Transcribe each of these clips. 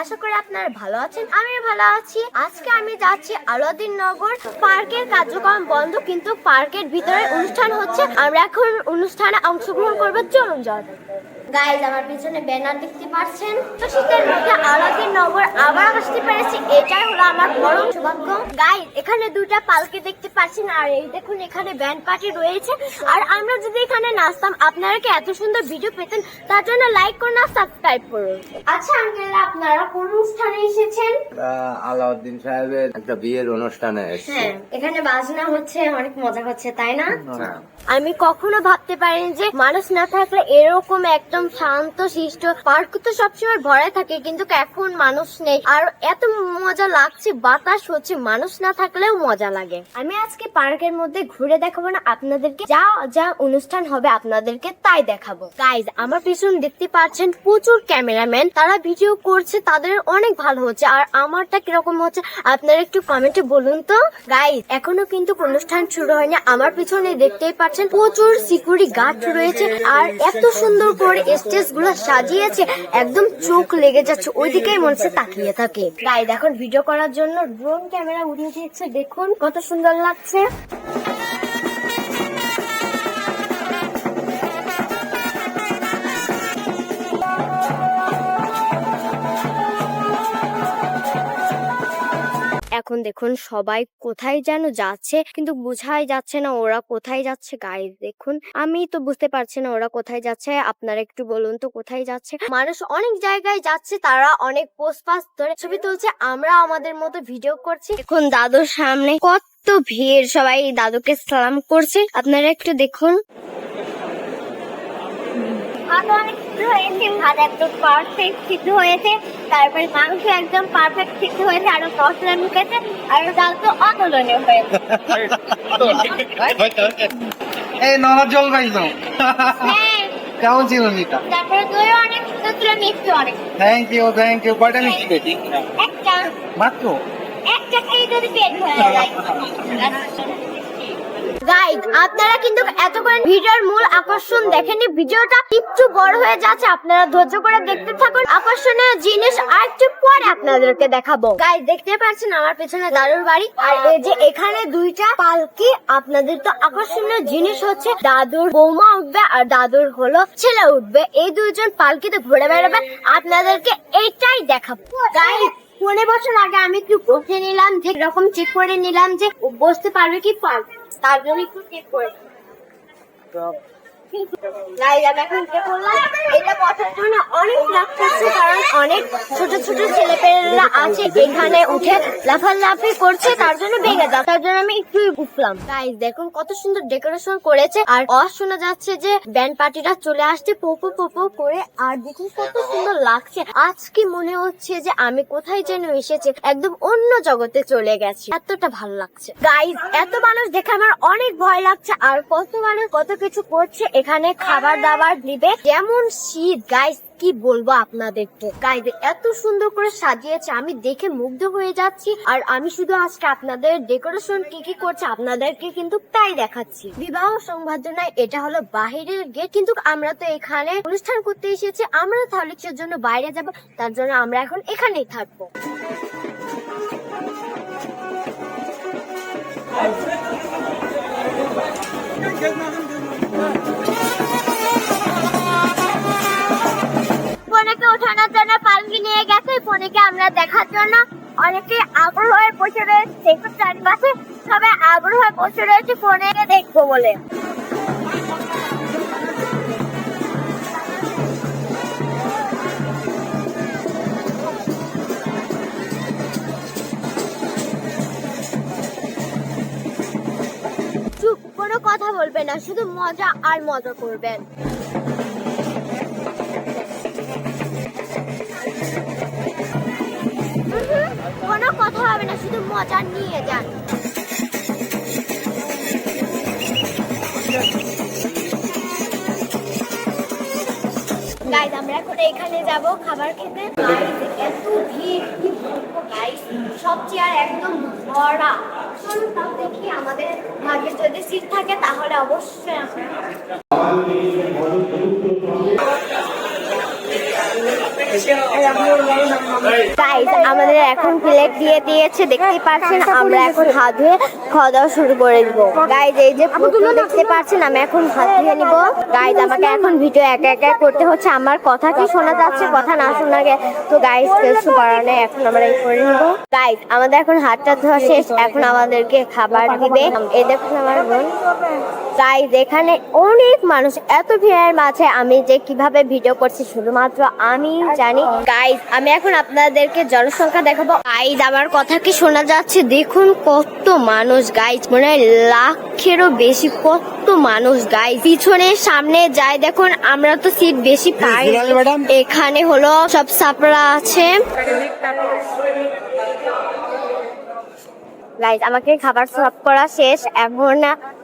আশা করি আপনারা ভালো আছেন আমি ভালো আছি। আজকে আমি যাচ্ছি নগর পার্কের কার্যক্রম বন্ধ, কিন্তু পার্কের ভিতরে অনুষ্ঠান হচ্ছে। আমরা এখন অনুষ্ঠানে অংশগ্রহণ করব চলুন যাওয়া গাইজ আমার পিছনে ব্যানার দেখতে পাচ্ছেন? তো শীতের মধ্যে আলাউদ্দিন নগর আবার আসতে পেরেছি। এটাই হলো আমার বড় সৌভাগ্য। গাইজ এখানে দুটা পালকি দেখতে পাচ্ছেন আর এই দেখুন এখানে ব্যান্ড পার্টি রয়েছে। আর আমরা যদি এখানে নাচতাম আপনারা কি এত সুন্দর ভিডিও পেতেন? তার জন্য লাইক করুন আর সাবস্ক্রাইব করুন। আচ্ছা আঙ্কেল আপনারা কোন অনুষ্ঠানে এসেছেন? আলাউদ্দিন সাহেবের একটা বিয়ের অনুষ্ঠানে হ্যাঁ এখানে বাজনা হচ্ছে অনেক মজা হচ্ছে তাই না? হ্যাঁ। আমি কখনো ভাবতে পারিনি যে মানুষ না থাকলে এরকম একদম শান্ত শিষ্ট পার্ক তো সবসময় ভরা থাকে কিন্তু এখন মানুষ নেই। আর এত মজা লাগছে, বাতাস হচ্ছে, মানুষ না থাকলেও মজা লাগে। আমি আজকে পার্কের মধ্যে ঘুরে দেখাবো না আপনাদেরকে। যা যা অনুষ্ঠান হবে আপনাদেরকে তাই দেখাবো। গাইজ আমার পিছন দেখতে পাচ্ছেন প্রচুর ক্যামেরাম্যান। তারা ভিডিও করছে, তাদের অনেক ভালো হচ্ছে। আর আমারটা কীরকম হচ্ছে, আপনারা একটু কমেন্টে বলুন তো। গাইজ এখনও কিন্তু অনুষ্ঠান শুরু হয়নি। আমার পিছনে দেখতেই পাচ্ছেন প্রচুর সিকিউরিটি গার্ড রয়েছে। আর এত সুন্দর করে স্টেজগুলো সাজিয়েছে, একদম চোখ লেগে যাচ্ছে। ওইদিকেই মনে হচ্ছে তাকিয়ে থাকে। গাইড এখন ভিডিও করার জন্য ড্রোন ক্যামেরা উঠিয়ে দিচ্ছে দেখুন কত সুন্দর লাগছে। এখন দেখুন সবাই কোথায় যেন যাচ্ছে, কিন্তু বোঝাই যাচ্ছে না ওরা কোথায় যাচ্ছে। গাইজ দেখুন, আমি তো বুঝতে পারছি না ওরা কোথায় যাচ্ছে। আপনারা একটু বলুন তো কোথায় যাচ্ছে। মানুষ অনেক জায়গায় যাচ্ছে, তারা অনেক পোস্ট পাস ধরে ছবি তুলছে। আমরা আমাদের মতো ভিডিও করছি। এখন দাদুর সামনে কত ভিড়। সবাই দাদুকে সালাম করছে। আপনারা একটু দেখুন। ভাত অনেক সিদ্ধ হয়েছে ভাত একদম পারফেক্ট সিদ্ধ হয়েছে। তারপরে মাংস একদম পারফেক্ট সিদ্ধ হয়েছে আরও মশলা ঢুকেছে আর ডাল তো অতুলনীয় হয়েছে। এই নলার জল পাইছো? হ্যাঁ। কেমন ছিল মিতা তারপরে দই অনেক সুন্দর ছিল মিষ্টি অনেক। থ্যাংক ইউ থ্যাংক ইউ কয়টা মিষ্টি একটা। মাত্র? একটা খেয়ে যদি পেট ভরে যায়। গাইড আপনারা কিন্তু এতক্ষণ ভিডিওর মূল আকর্ষণ দেখেনি ভিডিওটা একটু বড় হয়ে যাচ্ছে, আপনারা ধৈর্য করে দেখতে থাকুন। আকর্ষণীয় জিনিস আর একটু পরে আপনাদেরকে দেখাবো। গাইড দেখতে পাচ্ছেন আমার পেছনে দাদুর বাড়ি, আর এই যে এখানে দুইটা পালকি, আপনাদের তো আকর্ষণীয় জিনিস হচ্ছে দাদুর বৌমা উঠবে আর দাদুর হলো ছেলে উঠবে। এই দুইজন পালকিতে ঘুরে বেড়াবে, আপনাদেরকে এইটাই দেখাবো। গাইড পনেরো বছর আগে আমি একটু বসে নিলাম যে রকম চেক করে নিলাম যে বসতে পারবে কি পারবে না। তার জন্য একটু চেক অনেক ছোট ছোট ছেলেপেলেরা আছে উঠে লাফালাফি করছে, তার জন্য জন্য আমি একটু দেখুন কত সুন্দর ডেকোরেশন করেছে, আর শোনা যাচ্ছে যে ব্যান্ড চলে আসছে পোপো পোপো করে, আর দেখুন কত সুন্দর লাগছে। আজকে মনে হচ্ছে যে আমি কোথায় যেন এসেছি, একদম অন্য জগতে চলে গেছি, এতটা ভালো লাগছে। গাইজ এত মানুষ দেখে আমার অনেক ভয় লাগছে, আর কত মানুষ কত কিছু করছে এখানে খাবার দাবার দিবে। যেমন শীত গাইজ কি বলব আপনাদেরকে? গাইজ এত সুন্দর করে সাজিয়েছে। আমি দেখে মুগ্ধ হয়ে যাচ্ছি। আর আমি শুধু আজকে আপনাদের ডেকোরেশন কি কি করছে আপনাদেরকে কিন্তু তাই দেখাচ্ছি। বিবাহ সংবর্ধনায় এটা হলো বাহিরের গেট কিন্তু আমরা তো এখানে অনুষ্ঠান করতে এসেছি। আমরা তাহলে জন্য বাইরে যাব, তার জন্য আমরা এখন এখানেই থাকব। ফোনেকে ওঠানোর জন্য পালকি নিয়ে গেছে, ফোনেকে আমরা দেখার জন্য। অনেকে আগ্রহ হয়ে বসে রয়েছে, দেখুন চারিপাশে। সবাই আগ্রহ হয়ে বসে রয়েছে, ফোনেকে দেখব বলে। কথা বলবে না, শুধু মজা আর মজা করবেন। শুধু মজা নিয়ে যান। গাইজ আমরা এখন এখানে যাব খাবার খেতে। এত ভিড় বলব সব চেয়ার একদম ভরা। চলুন তাও দেখি আমাদের ভাগ্যে যদি সিট থাকে, তাহলে অবশ্যই আমরা আমাদের এখন প্লেট দিয়ে দিয়েছে, দেখতেই পাচ্ছেন, আমরা এখন হাত ধুয়ে খাওয়া দাওয়া শুরু করে দিব। গাইজ এই যে দেখতে পাচ্ছেন, আমি এখন হাত ধুয়ে নিব। গাইজ আমাকে এখন ভিডিও একা একা করতে হচ্ছে, আমার কথা কি শোনা যাচ্ছে, কথা না শোনা গে তো গাইজ কিছু করার এখন আমরা এই করে নিব। গাইজ আমাদের এখন হাতটা ধোয়া শেষ, এখন আমাদেরকে খাবার দিবে। এই দেখুন আমার বোন। গাইজ এখানে অনেক মানুষ, এত ভিড়ের মাঝে আমি যে কীভাবে ভিডিও করছি, শুধুমাত্র আমি জানি। গাইজ আমি এখন আপনাদেরকে জনসংখ্যা দেখাবো। গাইজ আমার কথা কি শোনা যাচ্ছে? দেখুন কত মানুষ গাইজ মনে হয় লাখেরও বেশি কত মানুষ গাইজ পিছনে সামনে যায় দেখুন আমরা তো সিট বেশি পাই। এখানে হলো সব সাপড়া আছে। গাইজ আমাকে খাবার সার্ভ করা শেষ। এখন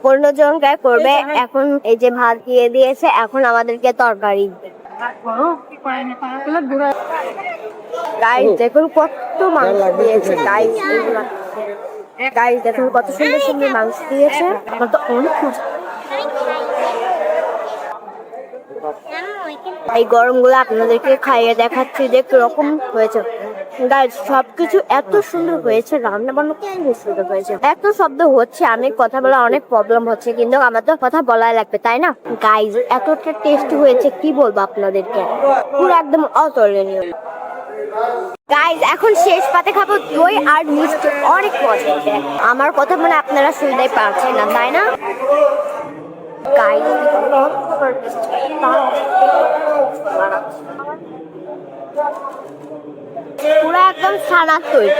পনেরো জন গায়ে করবে এখন এই যে ভাত দিয়ে দিয়েছে এখন আমাদেরকে তরকারি। গাইজ দেখুন কত মাংস দিয়েছে। গাইজ গাইজ দেখুন কত সুন্দর সুন্দর মাংস দিয়েছে। আমার তো অনেক খুশি। এই গরমগুলো আপনাদেরকে খাইয়ে দেখাচ্ছি যে কীরকম হয়েছে। গাইজ সবকিছু এত সুন্দর হয়েছে রান্না বান্না খুব সুন্দর হয়েছে। এত শব্দ হচ্ছে আমি কথা বলা অনেক প্রবলেম হচ্ছে, কিন্তু আমার তো কথা বলাই লাগবে, তাই না? গাইজ এতটা টেস্ট হয়েছে, কি বলব আপনাদেরকে? পুরো একদম অতুলনীয়। গাইজ এখন শেষ পাতে খাব দই আর মিষ্টি, অনেক মজা আমার কথা মানে আপনারা শুনতেই পারছেন না, তাই না? গাইজ পুরো একদম ছানার তৈরি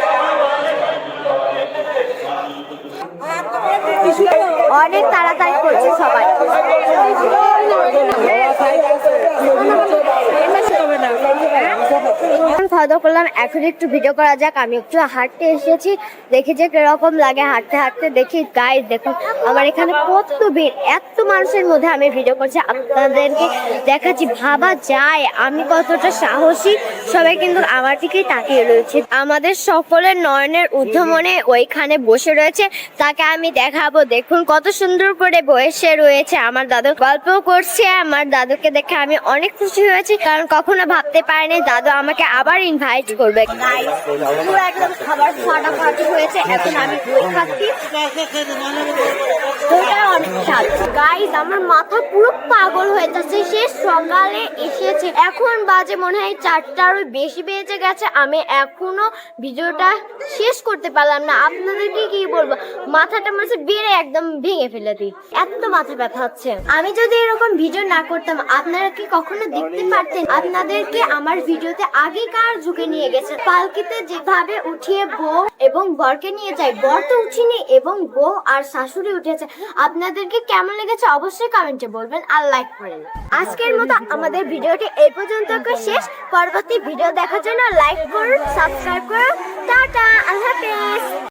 অনেক তাড়াতাড়ি করছে সবাই। এখন খাওয়া করলাম। এখন একটু ভিডিও করা যাক। আমি একটু হাঁটতে এসেছি। দেখি যে কীরকম লাগে হাঁটতে হাঁটতে। দেখি গাইজ দেখুন, আমার এখানে কত ভিড়। এত মানুষের মধ্যে আমি ভিডিও করছি। আপনাদেরকে দেখাচ্ছি। ভাবা যায়। আমি কতটা সাহসী। সবাই কিন্তু আমার দিকেই তাকিয়ে রয়েছে। আমাদের সকলের নয়নের উদ্ধমনে ওইখানে বসে রয়েছে। তাকে আমি দেখাবো। দেখুন, কত সুন্দর করে বসে রয়েছে। আমার দাদু গল্প করছে। আমার দাদুকে দেখে আমি অনেক খুশি হয়েছি। কারণ কখনো ভাবতে পারিনি, দাদু, আমাকে আবার ইনভাইট করবে। খাবার ফাটাফাটি হয়েছে। এখন আমি আমার মাথা পুরো পাগল সে সকালে এসেছে। এখন বাজে মনে হয় বেশি বেজে গেছে। আমি এখনও ভিডিওটা শেষ করতে পারলাম না। আপনাদেরকে কি বলব? মাথাটা মনে বেড়ে একদম ভেঙে ফেলে দিই। এত মাথা আমি যদি এরকম ভিডিও না করতাম, আপনারা কি কখনো দেখতে পারতেন? আপনাদেরকে আমার ভিডিওতে আগেকার যুগে নিয়ে গেছে। পালকিতে যেভাবে উঠিয়ে বউ এবং বরকে নিয়ে যায়, বর তো উঠিনি এবং বউ আর শাশুড়ি উঠেছে। আপনাদেরকে কেমন লেগেছে অবশ্যই কমেন্টে বলবেন আর লাইক করেন আজকের মতো আমাদের ভিডিওটি এই পর্যন্ত শেষ। পরবর্তী ভিডিও দেখার জন্য লাইক করুন সাবস্ক্রাইব করুন। টাটা, আল্লাহ